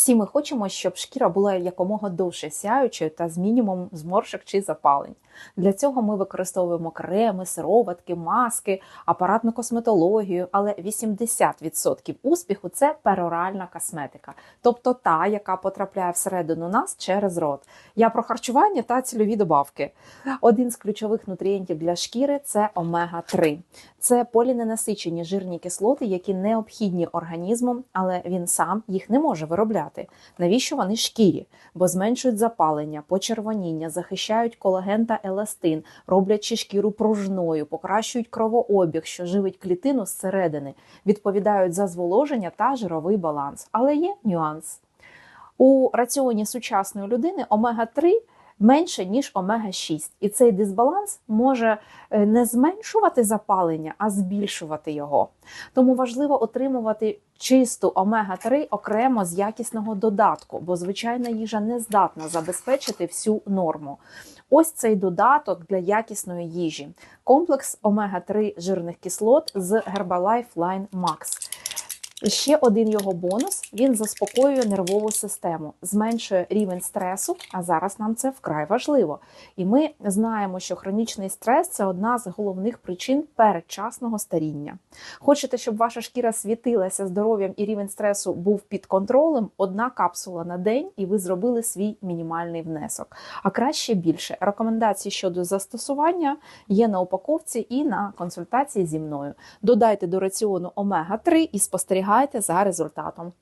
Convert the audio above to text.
Всі ми хочемо, щоб шкіра була якомога довше сяючою та з мінімумом зморшок чи запалень. Для цього ми використовуємо креми, сироватки, маски, апаратну косметологію, але 80% успіху це пероральна косметика, тобто та, яка потрапляє всередину нас через рот. Я про харчування та цільові добавки. Один з ключових нутрієнтів для шкіри це омега-3. Це поліненасичені жирні кислоти, які необхідні організму, але він сам їх не може виробляти. Навіщо вони шкірі? Бо зменшують запалення, почервоніння, захищають колаген та еластин, роблячи шкіру пружною, покращують кровообіг, що живить клітину зсередини, відповідають за зволоження та жировий баланс. Але є нюанс. У раціоні сучасної людини омега-3 менше, ніж омега-6. І цей дисбаланс може е, не зменшувати запалення, а збільшувати його. Тому важливо отримувати чисту омега-3 окремо з якісного додатку, бо звичайна їжа не здатна забезпечити всю норму. Ось цей додаток для якісної їжі. Комплекс омега-3 жирних кислот з Herbalife Line Max. Ще один його бонус: він заспокоює нервову систему, зменшує рівень стресу. А зараз нам це вкрай важливо. І ми знаємо, що хронічний стрес це одна з головних причин передчасного старіння. Хочете, щоб ваша шкіра світилася здоров'ям і рівень стресу був під контролем? Одна капсула на день, і ви зробили свій мінімальний внесок. А краще більше. Рекомендації щодо застосування є на упаковці і на консультації зі мною. Додайте до раціону омега 3 і спостерігайте за результатом.